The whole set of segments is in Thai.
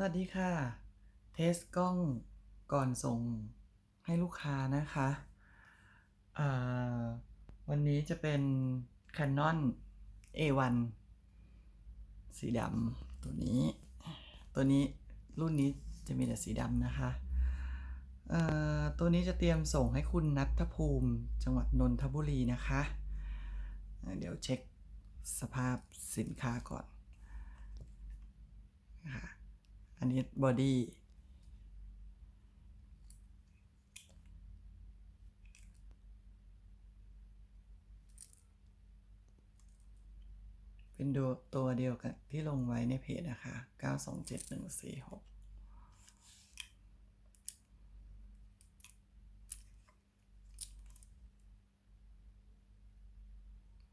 สวัสดีค่ะ เทสกล้องก่อนส่งให้ลูกค้านะคะอ่าวันนี้จะเป็น Canon A1 สีดำตัวนี้ ตัวนี้รุ่นนี้จะมีแต่สีดำนะคะอ่อตัวนี้จะเตรียมส่งให้คุณนัทภูมิจังหวัดนนทบุรีนะคะเเดี๋ยวเช็คสภาพสินค้าก่อนนะคะอั นนี้บอดี้เป็นดูตัวเดียวกันที่ลงไว้ในเพจนะคะ 927146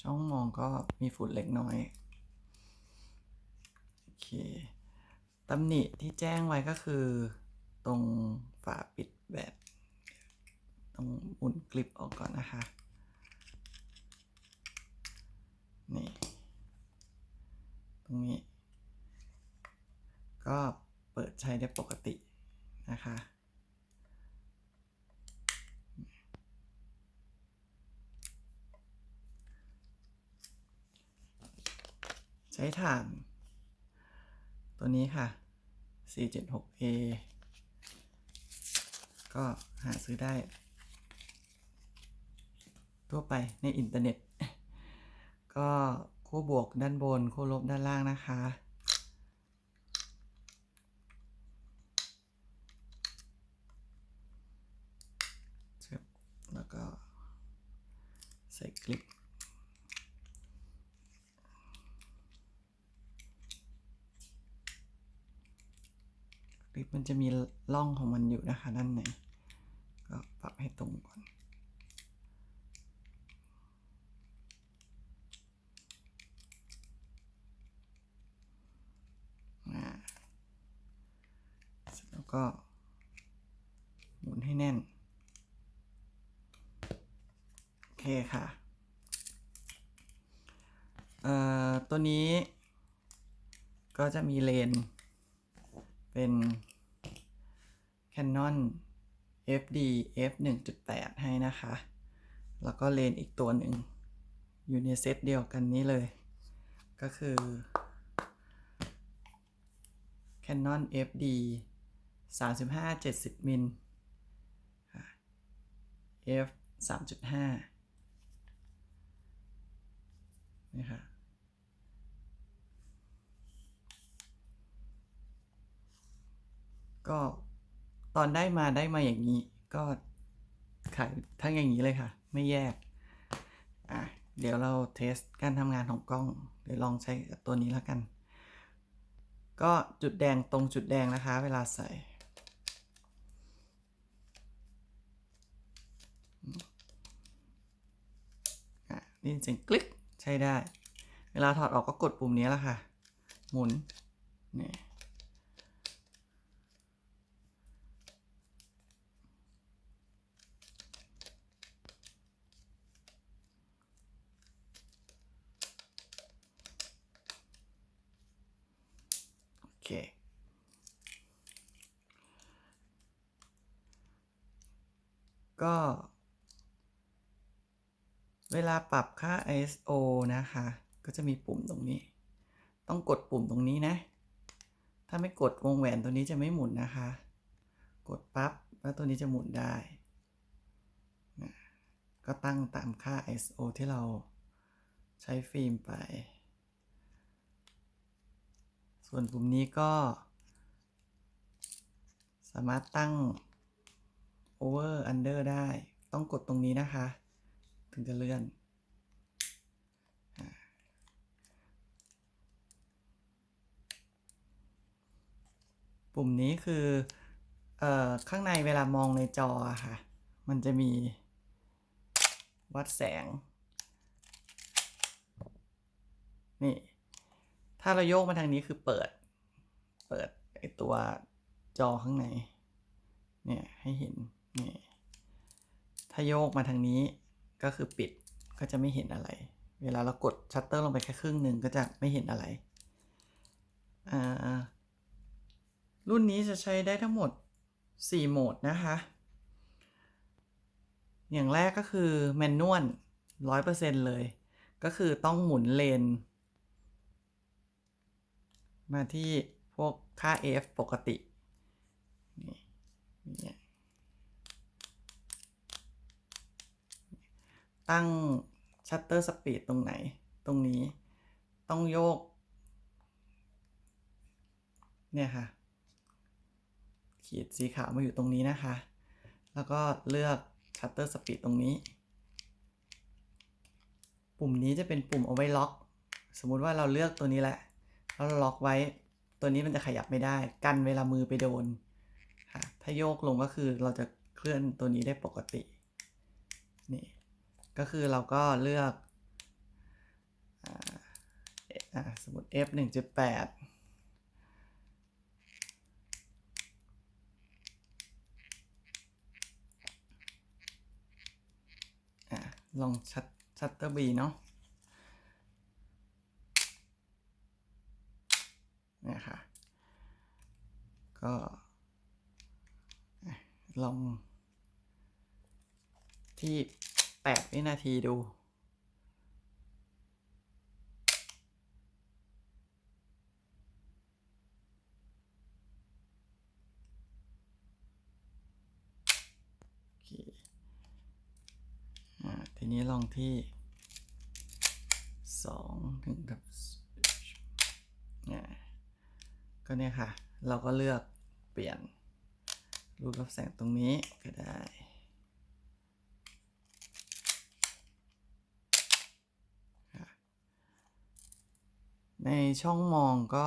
ช่องมองก็มีฝุ่นเล็กน้อย โอเค ตำหนิที่แจ้งไว้ก็คือ ตรงฝาปิดแบตต้องหมุนกลิปออกก่อนนะคะ นี่ ตรงนี้ ก็เปิดใช้ได้ปกตินะคะใช้ถ่าน ตัวนี้ค่ะ 476A ก็หาซื้อได้ ทั่วไปในอินเทอร์เน็ต ก็คู่บวกด้านบน คู่ลบด้านล่างนะคะ แล้วก็ใส่คลิป ลิปมันจะมีร่องของมันอยู่นะคะด้านในก็ปรับให้ตรงก่อน เสร็จแล้วก็หมุนให้แน่น โอเคค่ะ เอ่อ ตัวนี้ก็จะมีเลน เป็น Canon FD f 1.8 ให้นะคะ แล้วก็เลนส์อีกตัวหนึ่ง อยู่ในเซตเดียวกันนี้เลย ก็คือ Canon FD 35 70มิล f 3.5นี่ค่ะ ก็ตอนได้มาได้มาอย่างนี้ ก็ขายทั้งอย่างนี้เลยค่ะ ไม่แยก อะ เดี๋ยวเราเทสการทำงานของกล้อง เดี๋ยวลองใช้ตัวนี้แล้วกัน ก็จุดแดงตรงจุดแดงนะคะ เวลาใส่นี่เสียงคลิกใช้ได้ เวลาถอดออกก็กดปุ่มนี้แล้วค่ะ หมุน นี่ โอเค ก็ เวลาปรับค่า ISO นะคะ ก็จะมีปุ่มตรงนี้ ต้องกดปุ่มตรงนี้นะ ถ้าไม่กดวงแหวนตัวนี้จะไม่หมุนนะคะ กดปั๊บแล้วตัวนี้จะหมุนได้นะก็ตั้งตามค่า ISO ที่เราใช้ฟิล์มไป ส่วนปุ่มนี้ก็สามารถตั้ง over under ได้ ต้องกดตรงนี้นะคะ ถึงจะเลื่อนปุ่มนี้คือเอ่อข้างในเวลามองในจอค่ะ มันจะมีวัดแสง นี่ ถ้าเราโยกมาทางนี้คือเปิด เปิดไอตัวจอข้างใน เนี่ย ให้เห็น นี่ถ้าโยกมาทางนี้ก็คือปิดก็จะไม่เห็นอะไร เวลาเรากดชัตเตอร์ลงไปแค่ครึ่งหนึ่งก็จะไม่เห็นอะไร รุ่นนี้จะใช้ได้ทั้งหมด 4 โหมดนะคะ อย่างแรกก็คือแมนนวล100%เลย ก็คือต้องหมุนเลน มาที่พวกค่า f ปกตินี่เนี่ย ตั้งชัตเตอร์สปีดตรงไหน ตรงนี้ต้องโยก เนี่ยค่ะ ขีดสีขาวมาอยู่ตรงนี้นะคะ แล้วก็เลือกชัตเตอร์สปีดตรงนี้ ปุ่มนี้จะเป็นปุ่มเอาไว้ล็อก สมมุติว่าเราเลือกตัวนี้แหละ แล้วล็อกไว้ ตัวนี้มันจะขยับไม่ได้ กันเวลามือไปโดนค่ะถ้าโยกลงก็คือเราจะเคลื่อนตัวนี้ได้ปกติ นี่ ก็คือเราก็เลือกอสมมติ f 1.8อะลองชัดชัตเตอร์บีเนาะเนี่ยค่ะ ก็ลองที่ 8 วินาทีดูโอเคอ่าทีนี้ลองที่สองถึงกับเนี่ยก็เนี่ยค่ะ เราก็เลือกเปลี่ยนรูปรับแสงตรงนี้ก็ได้ ในช่องมองก็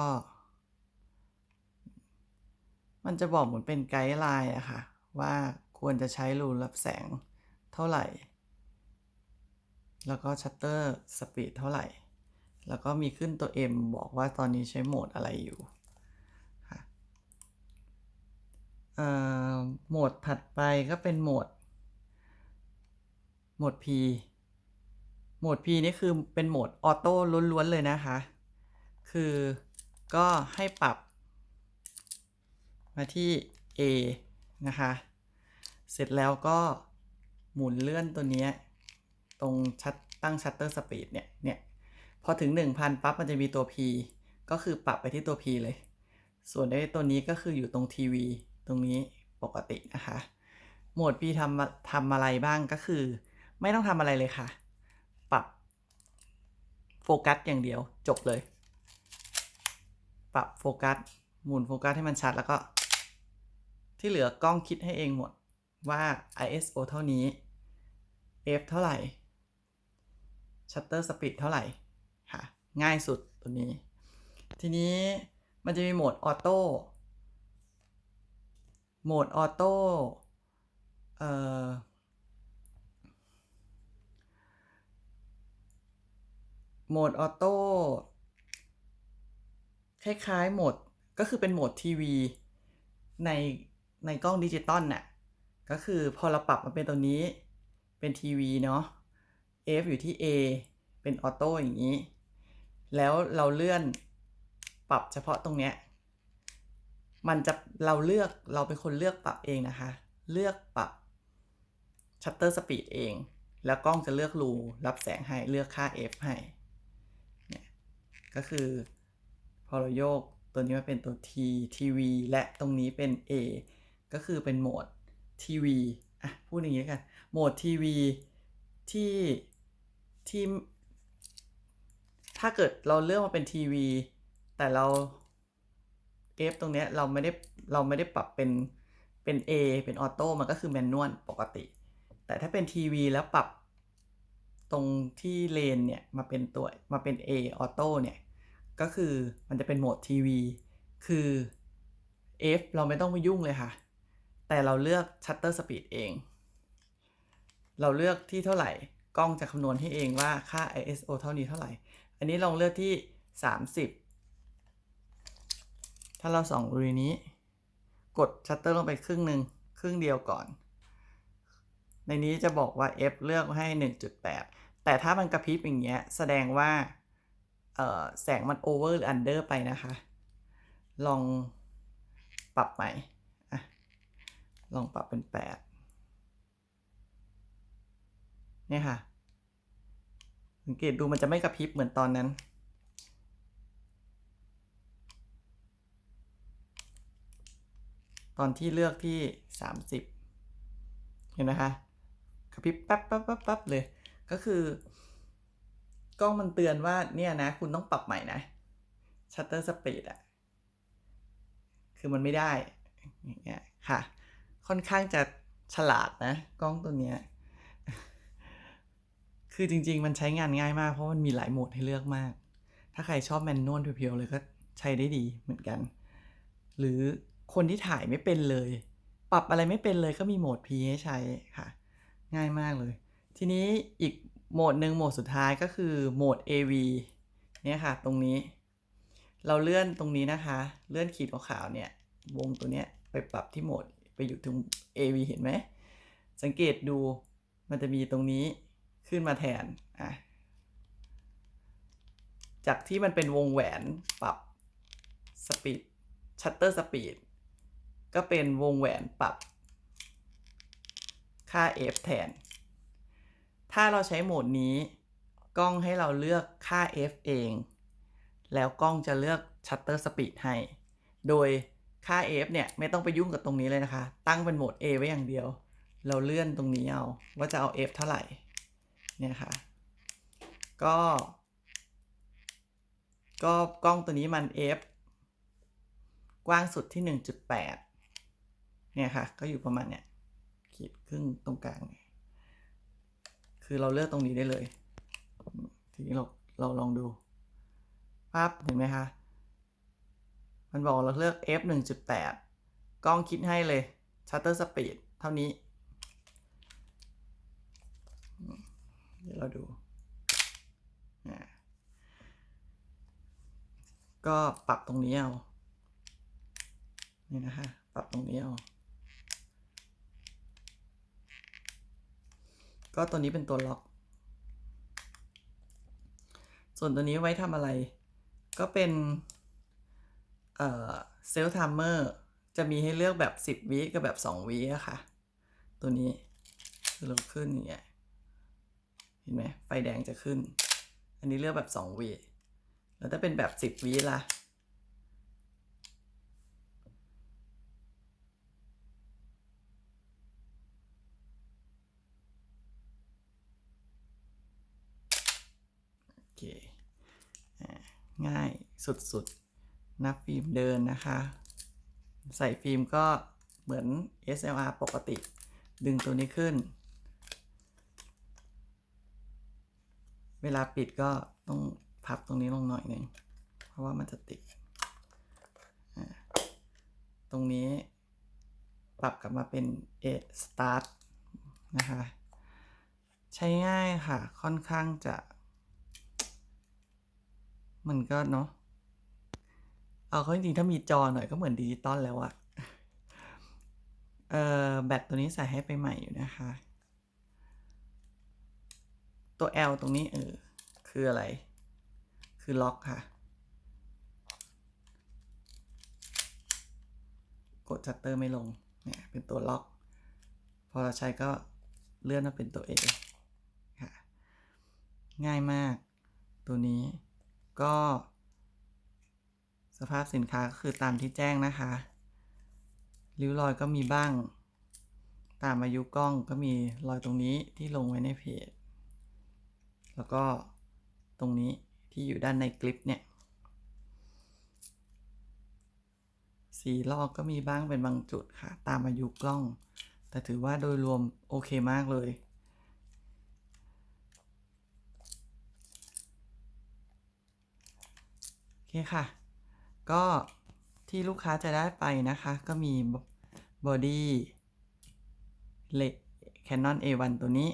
มันจะบอกเหมือนเป็นไกด์ไลน์อะค่ะ ว่าควรจะใช้รูรับแสงเท่าไหร่ แล้วก็ชัตเตอร์สปีดเท่าไหร่ แล้วก็มีขึ้นตัว M บอกว่าตอนนี้ใช้โหมดอะไรอยู่ค่ะโหมดถัดไปก็เป็นโหมด โหมด P โหมด P นี่คือเป็นโหมดออโต้ล้วนๆเลยนะคะ คือก็ให้ปรับมาที่ A นะคะ เสร็จแล้วก็หมุนเลื่อนตัวนี้ตรงชัดตั้งชัตเตอร์สปีดเนี่ย เนี่ย พอถึง 1000 ปั๊บมันจะมีตัว P ก็คือปรับไปที่ตัว P เลย ส่วนในตัวนี้ก็คืออยู่ตรงทีวีตรงนี้ปกตินะคะ โหมด P ทำทำอะไรบ้างก็คือ ไม่ต้องทำอะไรเลยค่ะ ปรับโฟกัสอย่างเดียวจบเลย ปรับโฟกัส หมุนโฟกัสให้มันชัดแล้วก็ ที่เหลือกล้องคิดให้เองหมดว่า ISO เท่านี้ f เท่าไหร่ shutter speed เท่าไหร่ค่ะง่ายสุดตัวนี้ ทีนี้มันจะมีโหมดออโต้โหมดออโต้เอ่อโหมดออโต้ คล้ายๆโหมดก็คือเป็นโหมดทีวีในในกล้องดิจิตอลน่ะก็คือพอเราปรับมาเป็นตัวนี้เป็นทีวีเนาะ F อยู่ที่ A เป็นออโต้อย่างนี้ แล้วเราเลื่อนปรับเฉพาะตรงเนี้ย มันจะเราเลือกเราเป็นคนเลือกปรับเองนะคะ เลือกปรับชัตเตอร์สปีดเอง แล้วกล้องจะเลือกรูรับแสงให้เลือกค่า f ให้เนี่ยก็คือ อเราโยกตัวนี้มาเป็นตัว t ทีวีและตรงนี้เป็น a ก็คือเป็นโหมดทีวีอะพูดอย่างนี้กันโหมดทีวีที่ที่ถ้าเกิดเราเลือกมาเป็นทีวีแต่เรา F ตรงเนี้ยเราไม่ได้เราไม่ได้ปรับเป็นเป็น A เป็นออโต้มันก็คือแมนนวลปกติ แต่ถ้าเป็น ทีวีแล้วปรับตรงที่เลนเนี่ย มาเป็นตัวมาเป็น A ออโต้เนี่ย ก็คือมันจะเป็นโหมดทีวีคือ F เราไม่ต้องไปยุ่งเลยค่ะ แต่เราเลือกชัตเตอร์สปีดเอง เราเลือกที่เท่าไหร่ กล้องจะคำนวณให้เองว่าค่า ISO เท่านี้เท่าไหร่ อันนี้ลองเลือกที่ 30 ถ้าเราส่องดูในนี้ กดชัตเตอร์ลงไปครึ่งหนึ่งครึ่งเดียวก่อน ในนี้จะบอกว่า F เลือกให้ 1.8 แต่ถ้ามันกระพริบอย่างเงี้ย แสดงว่า แสงมันโอเวอร์หรืออันเดอร์ไปนะคะ ลองปรับใหม่อะลองปรับเป็นแปดเนี่ยค่ะ สังเกตดูมันจะไม่กระพริบเหมือนตอนนั้น ตอนที่เลือกที่ 30 เห็นไหมคะ กระพริบแป๊บแป๊บแป๊บแป๊บเลย ก็คือ กล้องมันเตือนว่าเนี่ยนะ คุณต้องปรับใหม่นะชัตเตอร์สปีดอะคือมันไม่ได้อย่างเงี้ยค่ะ ค่อนข้างจะฉลาดนะ กล้องตัวเนี้ยคือจริง ๆ มันใช้งานง่ายมาก เพราะมันมีหลายโหมดให้เลือกมาก ถ้าใครชอบแมนนวลเพียวๆเลยก็ใช้ได้ดีเหมือนกัน หรือคนที่ถ่ายไม่เป็นเลย ปรับอะไรไม่เป็นเลยก็มีโหมด P ให้ใช้ค่ะ ง่ายมากเลย ทีนี้อีก โหมดหนึ่งโหมดสุดท้ายก็คือโหมด AV เนี่ยค่ะ ตรงนี้ เราเลื่อนตรงนี้นะคะ เลื่อนขีดขาวๆเนี่ย วงตัวเนี้ยไปปรับที่โหมดไปอยู่ตรง AV เห็นไหม สังเกตดูมันจะมีตรงนี้ขึ้นมาแทนอะจากที่มันเป็นวงแหวนปรับสปีดชัตเตอร์สปีดก็เป็นวงแหวนปรับค่า f แทน ถ้าเราใช้โหมดนี้ กล้องให้เราเลือกค่า f เอง แล้วกล้องจะเลือกชัตเตอร์สปีดให้ โดยค่า f เนี่ย ไม่ต้องไปยุ่งกับตรงนี้เลยนะคะ ตั้งเป็นโหมด a ไว้อย่างเดียว เราเลื่อนตรงนี้เอาว่าจะเอา f เท่าไหร่ เนี่ยค่ะ ก็ ก็กล้องตัวนี้มัน f กว้างสุดที่ 1.8 เนี่ยค่ะ ก็อยู่ประมาณเนี่ยขีดครึ่งตรงกลาง คือเราเลือกตรงนี้ได้เลย ทีนี้เราเราลองดูปั๊บเห็นไหมคะมันบอกเราเลือก f 1.8 กล้องคิดให้เลย shutter speed เท่านี้ เดี๋ยวเราดู ก็ปรับตรงนี้เอา นี่นะคะ ปรับตรงนี้เอา ก็ตัวนี้เป็นตัวล็อก ส่วนตัวนี้ไว้ทำอะไร ก็เป็นเซลล์ไทม์เมอร์จะมีให้เลือกแบบ 10 วิกับแบบ 2 วิอะค่ะ ตัวนี้คือเราขึ้นอย่างเงี้ยเห็นไหมไฟแดงจะขึ้น อันนี้เลือกแบบ 2 วิแล้วถ้าเป็นแบบ 10 วิล่ะ โอเคอ่า ง่ายสุดๆ นับฟิล์มเดินนะคะ ใส่ฟิล์มก็เหมือน SLR ปกติ ดึงตัวนี้ขึ้น เวลาปิดก็ต้องพับตรงนี้ลงหน่อยหนึ่ง เพราะว่ามันจะติด ตรงนี้ปรับกลับมาเป็น A start นะคะ ใช้ง่ายค่ะ ค่อนข้างจะ มันก็เนาะเอาเขาจริงๆถ้ามีจอหน่อยก็เหมือนดิจิตอลแล้วอะเออแบตตัวนี้ใส่ให้ไปใหม่อยู่นะคะ ตัว L ตรงนี้เออคืออะไร คือล็อกค่ะ กดชัตเตอร์ไม่ลงเนี่ยเป็นตัวล็อก พอเราใช้ก็เลื่อนมาเป็นตัว A ค่ะ ง่ายมากตัวนี้ ก็ สภาพสินค้าก็คือตามที่แจ้งนะคะริ้วรอยก็มีบ้าง ตามอายุกล้องก็มีรอยตรงนี้ที่ลงไว้ในเพจ แล้วก็ตรงนี้ที่อยู่ด้านในคลิปเนี่ย สีลอกก็มีบ้างเป็นบางจุดค่ะ ตามอายุกล้อง แต่ถือว่าโดยรวมโอเคมากเลย โอ เคค่ะ ก็ที่ลูกค้าจะได้ไปนะคะ ก็มีบอดี้เล Canon A1 ตัวนี้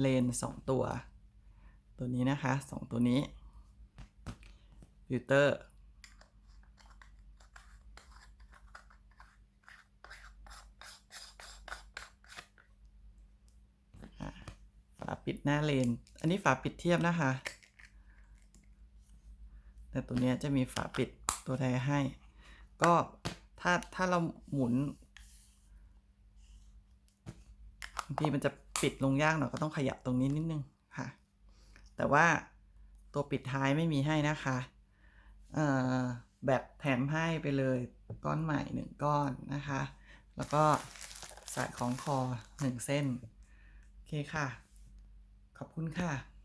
เลนสองตัว ตัวนี้นะคะสองตัวนี้ฟิลเตอร์ฝาปิดหน้าเลน อันนี้ฝาปิดเทียบนะคะ แต่ตัวนี้จะมีฝาปิดตัวแท้ให้ ก็ถ้าถ้าเราหมุนบางทีมันจะปิดลงยากหน่อยก็ต้องขยับตรงนี้นิดนึงค่ะ แต่ว่าตัวปิดท้ายไม่มีให้นะคะแบบแถมให้ไปเลยก้อนใหม่หนึ่งก้อนนะคะ แล้วก็สายของคอหนึ่งเส้น โอเคค่ะ ขอบคุณค่ะ